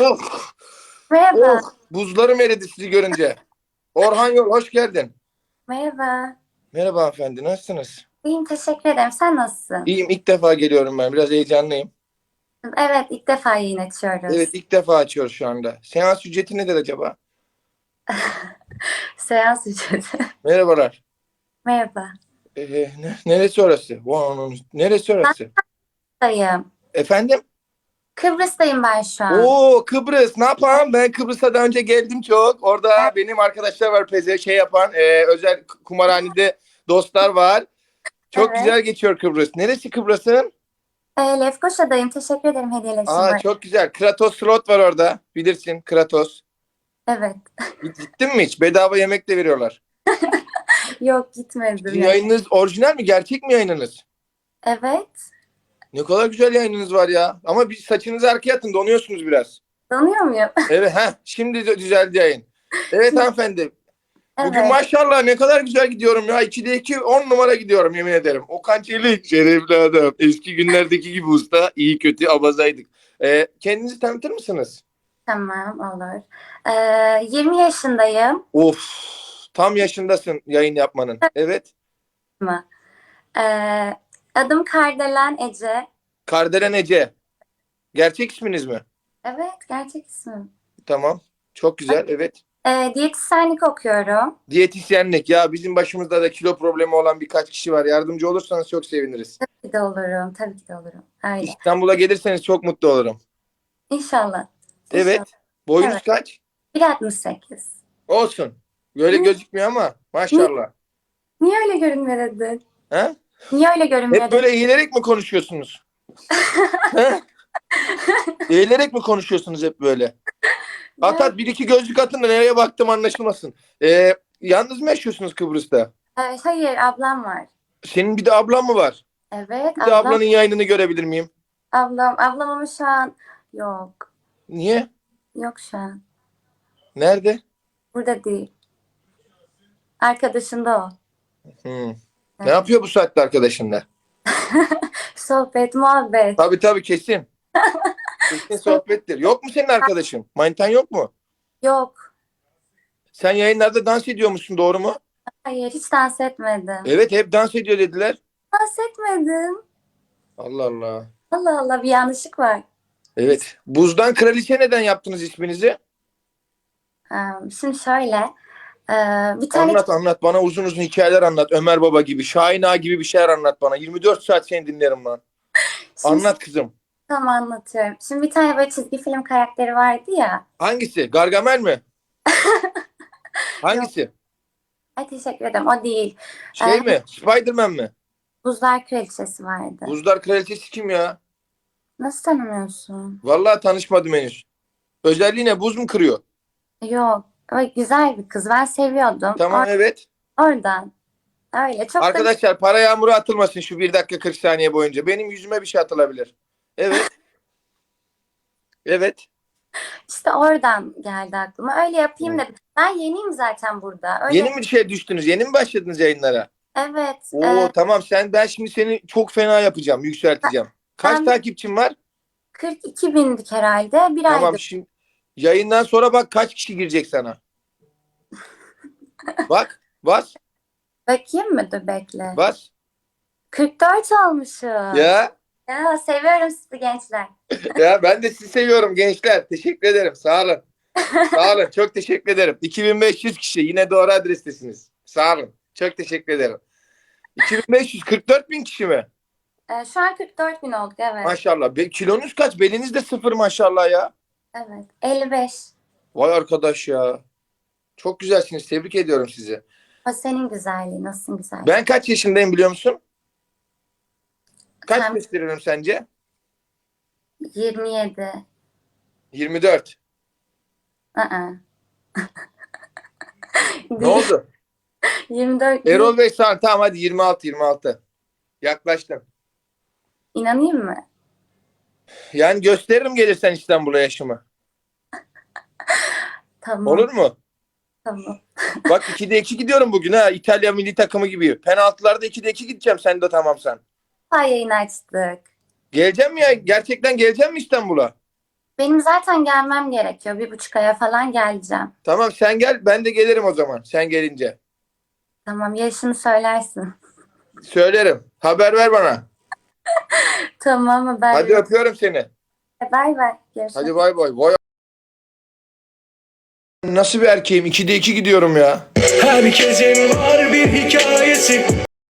Oh, Merhaba. oh. Buzlarım eridi sizi görünce. Orhan Yol hoş geldin. Merhaba. Merhaba hanımefendi nasılsınız? İyiyim teşekkür ederim. Sen nasılsın? İyiyim ilk defa geliyorum ben biraz heyecanlıyım. Evet ilk defa yayın açıyoruz. Evet ilk defa açıyoruz şu anda. Seans ücreti nedir acaba? Seans ücreti. Merhabalar. Merhaba. Ee, ne- neresi orası? Wow, neresi orası? Dayım. Efendim? Kıbrıs'tayım ben şu an. Oo Kıbrıs ne yapalım? Ben Kıbrıs'a daha önce geldim çok. Orada benim arkadaşlar var peze şey yapan e, özel kumarhanede dostlar var. Çok Evet. güzel geçiyor Kıbrıs. Neresi Kıbrıs'ın? Ee, Lefkoşa'dayım. Teşekkür ederim hediyelerin için. Aa çok güzel. Kratos slot var orada. Bilirsin Kratos. Evet. Gittin mi hiç? Bedava yemek de veriyorlar. Yok gitmedim. Yayınınız orijinal mi? Gerçek mi yayınınız? Evet. Ne kadar güzel yayınınız var ya. Ama bir saçınızı arkaya atın. Donuyorsunuz biraz. Tanıyor muyum? Evet ha şimdi dü- düzeldi yayın. Evet hanımefendi. Bugün Evet. maşallah ne kadar güzel gidiyorum ya. 2'de 2 10 numara gidiyorum yemin ederim. Okan Çelik şerefli adam. Eski günlerdeki gibi usta. iyi kötü abazaydık. Ee, kendinizi tanıtır mısınız? Tamam olur. Ee, 20 yaşındayım. Of tam yaşındasın yayın yapmanın. Evet. mı? Ee, adım Kardelen Ece. Kardelen Ece. Gerçek isminiz mi? Evet gerçek ismim. Tamam. Çok güzel. Evet. Ee, diyetisyenlik okuyorum. Diyetisyenlik. Ya bizim başımızda da kilo problemi olan birkaç kişi var. Yardımcı olursanız çok seviniriz. Tabii ki de olurum. Tabii ki de olurum. Öyle. İstanbul'a gelirseniz çok mutlu olurum. İnşallah. Evet. Boyunuz Evet. kaç? 1.68. Olsun. Böyle Hı. gözükmüyor ama maşallah. Niye öyle görünmüyor dedin? Ha? Niye öyle görünmüyor Hep böyle eğilerek mi konuşuyorsunuz? Eğilerek mi konuşuyorsunuz hep böyle? At at bir iki gözlük atın da nereye baktım anlaşılmasın. Ee, yalnız mı yaşıyorsunuz Kıbrıs'ta? Ee, hayır ablam var. Senin bir de ablan mı var? Evet Bir de ablam. ablanın yayınını görebilir miyim? Ablam, ablam ama şu an yok. Niye? Yok şu an. Nerede? Burada değil. Arkadaşında o. Hmm. Ne yapıyor bu saatte arkadaşınla? Sohbet, muhabbet. Tabii tabii kesin. Kesin sohbettir. Yok mu senin arkadaşın? Manitan yok mu? Yok. Sen yayınlarda dans ediyor musun doğru mu? Hayır hiç dans etmedim. Evet hep dans ediyor dediler. Dans etmedim. Allah Allah. Allah Allah bir yanlışlık var. Evet. Buzdan kraliçe neden yaptınız isminizi? Ee, şimdi şöyle. Ee, bir tane Anlat anlat. Bana uzun uzun hikayeler anlat. Ömer Baba gibi, Şahin Ağa gibi bir şeyler anlat bana. 24 saat seni dinlerim lan. Şimdi Anlat kızım. Tamam anlatıyorum. Şimdi bir tane böyle çizgi film karakteri vardı ya. Hangisi? Gargamel mi? Hangisi? Ay teşekkür ederim. O değil. Şey Ee, mi? Spiderman mi? Buzlar Kraliçesi vardı. Buzlar kraliçesi kim ya? Nasıl tanımıyorsun? Vallahi tanışmadım henüz. Özelliği ne? Buz mu kırıyor? Yok. Öyle güzel bir kız. Ben seviyordum. Tamam Or- evet. oradan. Öyle. Çok da Arkadaşlar para yağmuru atılmasın şu 1 dakika 40 saniye boyunca. Benim yüzüme bir şey atılabilir. Evet. Evet. işte oradan geldi aklıma. Öyle yapayım dedim. Ben yeniyim zaten burada. Öyle. Yeni mi bir şey düştünüz? Yeni mi başladınız yayınlara? Evet. Oo ee, tamam sen ben şimdi seni çok fena yapacağım, yükselteceğim. Kaç Ben- takipçin var? 42 bindik herhalde. Bir Tamam aydır. şimdi yayından sonra bak kaç kişi girecek sana. bak bas Bakayım mı? Dur bekle. bas 44 olmuşum. ya Ya, seviyorum sizi gençler. ya ben de sizi seviyorum gençler. Teşekkür ederim. Sağ olun. Sağ olun. Çok teşekkür ederim. 2500 kişi yine doğru adrestesiniz. Sağ olun. Çok teşekkür ederim. 2500 44 bin kişi mi? Ee, şu an 44 bin olduk evet. Maşallah. Be- kilonuz kaç? Beliniz de sıfır maşallah ya. Evet. 55. Vay arkadaş ya. Çok güzelsiniz. Tebrik ediyorum sizi. O senin güzelliğin. Nasılsın güzel? Ben kaç yaşındayım biliyor musun? Kaç Sen- gösteriyorum sence? 27. 24. Aa. Ne oldu? 24. Erol Bey sağ tamam hadi 26 26. Yaklaştın. İnanayım mı? Yani gösteririm gelirsen İstanbul'a yaşımı. Tamam. Olur mu? Tamam. Bak 2'de 2 gidiyorum bugün ha. İtalya milli takımı gibi. Penaltılarda 2'de 2 gideceğim sen de tamamsan. Ay yayın açtık. Geleceğim ya? Gerçekten geleceğim mi İstanbul'a? Benim zaten gelmem gerekiyor. Bir buçuk aya falan geleceğim. Tamam sen gel ben de gelirim o zaman sen gelince. Tamam yaşını söylersin. Söylerim. Haber ver bana. Tamam haber Hadi öpüyorum seni. Bay bay. Görüşürüz. Hadi bay bay. Vay Nasıl bir erkeğim? 2'de 2 gidiyorum ya. Herkesin var bir hikayesi